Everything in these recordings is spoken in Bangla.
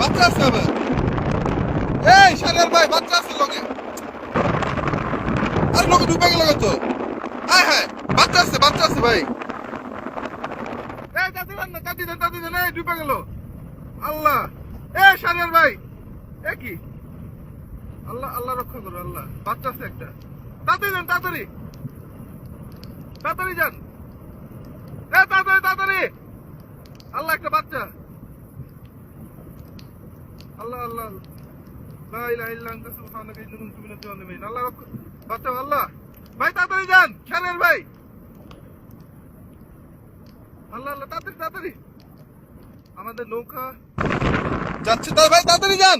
বাচ্চা আছে আবার। এই সারের ভাই, বাচ্চা আছে লগে। আর লোকে ডুবে গেল তো? হ্যাঁ হ্যাঁ বাচ্চা আছে বাচ্চা আছে ভাই। আল্লাহ। এ ভাই আল্লাহ আল্লাহ রক্ষা আল্লাহ। বাচ্চা আছে একটা। তাড়াতাড়ি যান, তাড়াতাড়ি। তাড়াতাড়ি যান। তাড়াতাড়ি তাড়াতাড়ি। আল্লাহ, একটা বাচ্চা। আল্লাহ আল্লাহ। ভাই, তাড়াতাড়ি যান ভাই। আল্লাহ আল্লাহ, তাড়াতাড়ি তাড়াতাড়ি। আমাদের নৌকা। যাচ্ছে ভাই, তাড়াতাড়ি যান।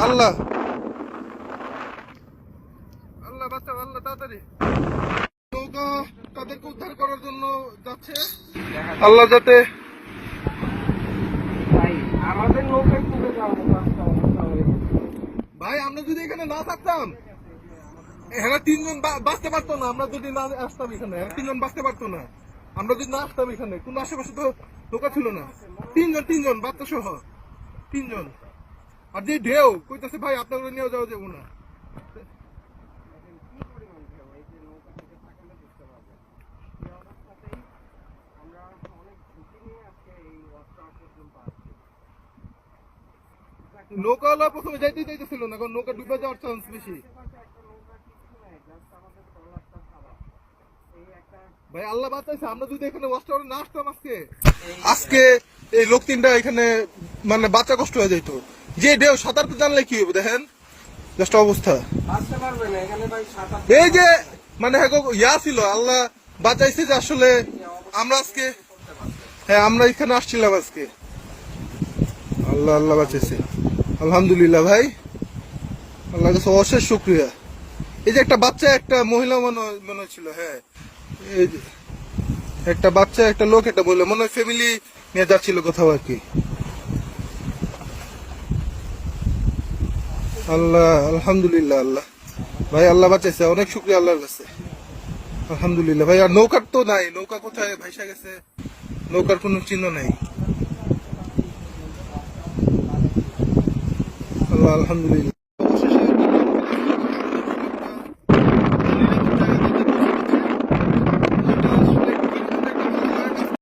আল্লাহ। আল্লাহ আল্লাহ, তাড়াতাড়ি। নৌকা তাদেরকে উদ্ধার করার জন্য যাচ্ছে। আল্লাহ যাতে আমাদের নৌকায় তুলে যাব ভাই, আমরা যদি এখানে না থাকতাম, এখানে তিনজন বাঁচতে পারতো না, আমরা যদি না আসতাম এখানে তিনজন বাঁচতে পারতো না, আমরা যদি না আসতাম এখানে, কোনো আশেপাশে তো নৌকা ছিল না। তিনজন তিনজন, বাচ্চা সহ, তিনজন। আর যে ঢেউ, কইতাছে, ভাই, আপনাদের নিয়ে যাওয়া যাব না আমরা অনেক ঝুঁকি নিয়ে আজকে এই ওয়ার্কটা পর্যন্ত আসছি নৌকাওয়ালা প্রথমে যাইতে চাইতেছিল না কারণ নৌকা ডুবে যাওয়ার চান্স বেশি। আশেপাশে একটা নৌকা কিছু নেই জাস্ট আমাদের ট্রলারটা ছাড়া এই একটা ভাই আল্লাহ বাঁচাইছে আমরা যদি এখানে ওয়াশ টাওয়ারে না আসতাম আজকে। আজকে এই লোক তিনটা এখানে মানে বাচ্চা কষ্ট হয়ে যাইতো। যে ঢেউ সাঁতার তো জানলে কি হবে দেখেন। জাস্ট অবস্থা। এই যে মানে হ্যাঁ গো, ইয়া ছিল আল্লাহ বাঁচাইছে যে আসলে আমরা আজকে হ্যাঁ আমরা এখানে আসছিলাম আজকে। আল্লাহ আল্লাহ বাঁচাইছে। আলহামদুলিল্লাহ ভাই। আল্লাহ কাছে অশেষ শুক্রিয়া। এই যে একটা বাচ্চা, একটা মহিলা মনে মনে হচ্ছিল হ্যাঁ। এই যে একটা বাচ্চা, একটা লোক, একটা মহিলা, মনে হয় ফ্যামিলি নিয়ে যাচ্ছিল কোথাও আর কি। আল্লাহ, আলহামদুলিল্লাহ, আল্লাহ। ভাই, আল্লাহ বাঁচাইছে, অনেক শুক্রিয়া আল্লাহর কাছে। আলহামদুলিল্লাহ। ভাই, আর নৌকার তো নাই। নৌকা কোথায় ভাইসা গেছে? নৌকার কোনো চিহ্ন নাই। الحمد لله.